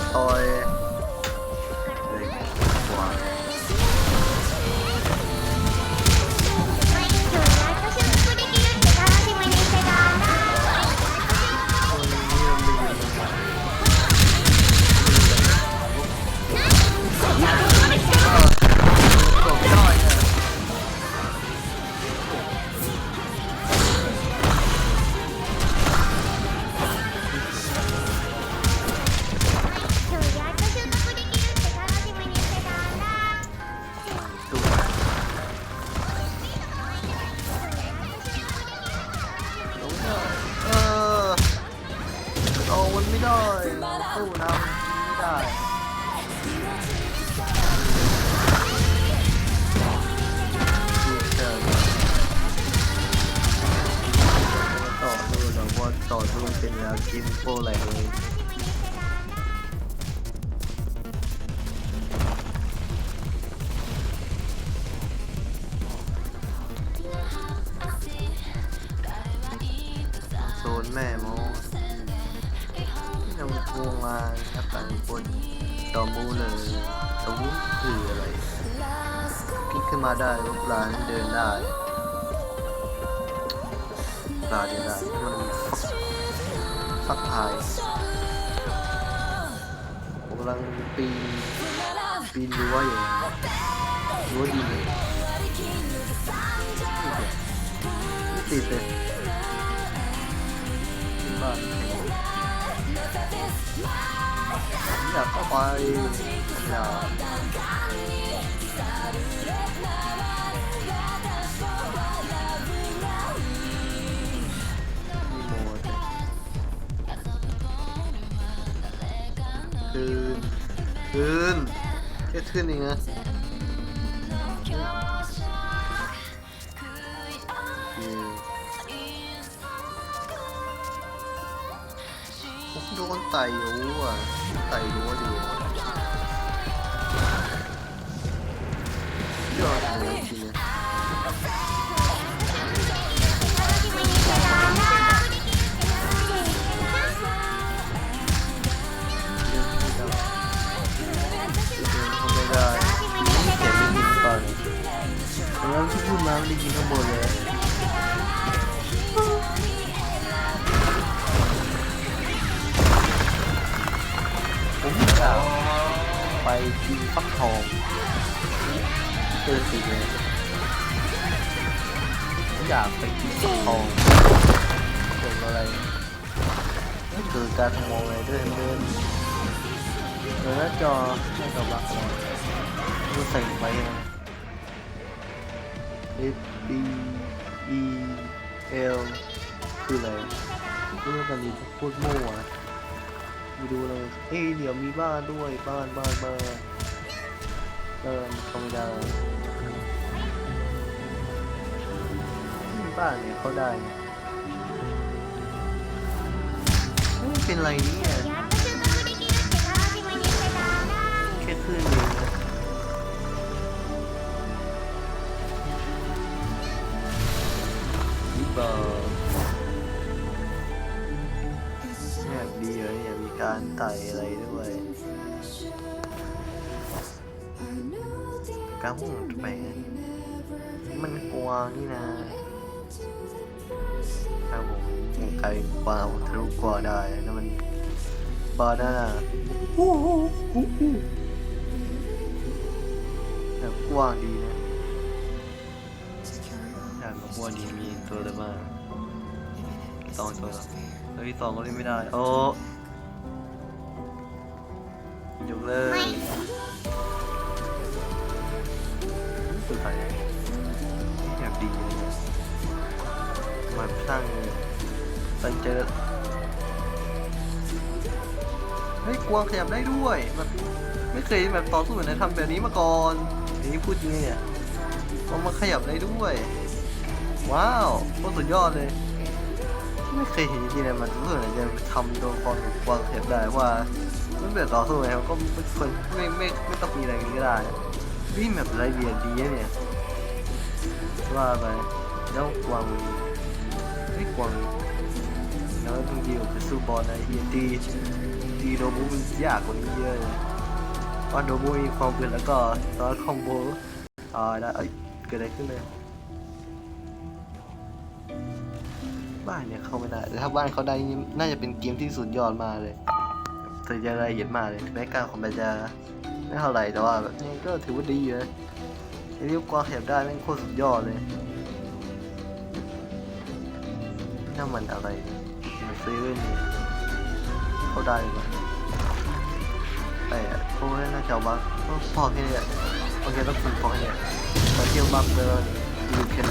ดต่อ เออเอามันไม่ได้สู้นะไม่ได้ต่อสู้แล้วว่าต่อสู้เป็นแล้วกินโฟอะไรเลย นำพวงมาครับต่างคนตอมูเลยตะวุ้คืออะไรพลิกขึ้นมาได้ลูกหลานเดินได้ปลาเดินได้มันฟักทายผมกำลังปีนปีนรั้วอยู่รั้ดีเลยไม่ติดเลย บ้านอยากเข้าไปอยากคืนคืนแค่คืนเองนะคือผ ทุกคนไต่รู้อะไต่รู้อยู่ยอดเลยทีเนี้ยได้ไม่ได้ไม่ได้ตอนนี้แล้วที่พูดมาไม่ได้กินข้างบนเลย ผมอยาไปกินฟักทองเจอสิเลยอยากไปกินฟักทองเกิดอะไรไม่เกิดการขโมยอะไรด้วยเดินเดี๋ยวหน้าจอไม่ตอบรับดูใส่ไว้นะ F B E L คืออะไรรู้กันดีพูดมั่ว ไปดูเลยเฮ้ยเดี๋ยวมีบ้านด้วยบ้านบ้านบ้านเดินเข้าไม่ได้บ้านเนี่ยเขาได้เนี่ยเฮ้ยเป็นไรเนี่ย การไต่อะไรด้วยการพุ่งไปมันกวางนี่นะครับผมผมไกลกวางผมทะลุกวางได้แล้วมันบานาน่าแบบกว้างดีนะอยากกว้างดีมีตัวอะไรบ้างสองตัวเหรอแล้วที่สองก็เล่นไม่ได้ โอ้ เลย สุดท้ายแบบดีเลยมาสร้างตั้งเจอเฮ้ยกวางขยับได้ด้วยแบบไม่เคยแบบต่อสู้ในทำแบบนี้มาก่อนอนนี้พูดจริงเนี่ยว่ามันขยับได้ด้วย ว้าวโคตรสุดยอดเลย ไม่เคยเห็นจริงๆเลยมันรู้สึกจะทำตัวครกับกวางขยับได้ว่า มันแบบต่อสู้ไงมันก็ไม่ควรไม่ไม่ไม่ต้องมีอะไรอย่างนี้ก็ได้วิ่งแบบไรเบียดดีเนี่ยว่าไปแล้วกวางไม่กวางแล้วต้องดีกว่าไปสู้บอลนะเฮียดีดีโดบูมันยากกว่านี้เยอะเลยว่าโดบูมีความเกินแล้วก็ตอนคอมโบอ่าได้เอ้ยเกิดอะไรขึ้นเลยบ้านเนี่ยเข้าไม่ได้แต่ถ้าบ้านเขาได้นี่น่าจะเป็นเกมที่สุดยอดมาเลย แต่จะละเอียดมากเลยแม้การของมันจะไม่เท่าไหร่แต่ว่าแบบนี้ก็ถือว่าดีอยู่นะไอ้เรียกกวางขยับได้แม่งโคตรสุดยอดเลยน่ามันอะไรมันซื้อเว้ยนี่เข้าได้หรือเปล่าแต่โอ้น่าจะเอาบักพอแค่นี้โอเคต้องคุณพอแค่นี้มาเที่ยวบักเลย you can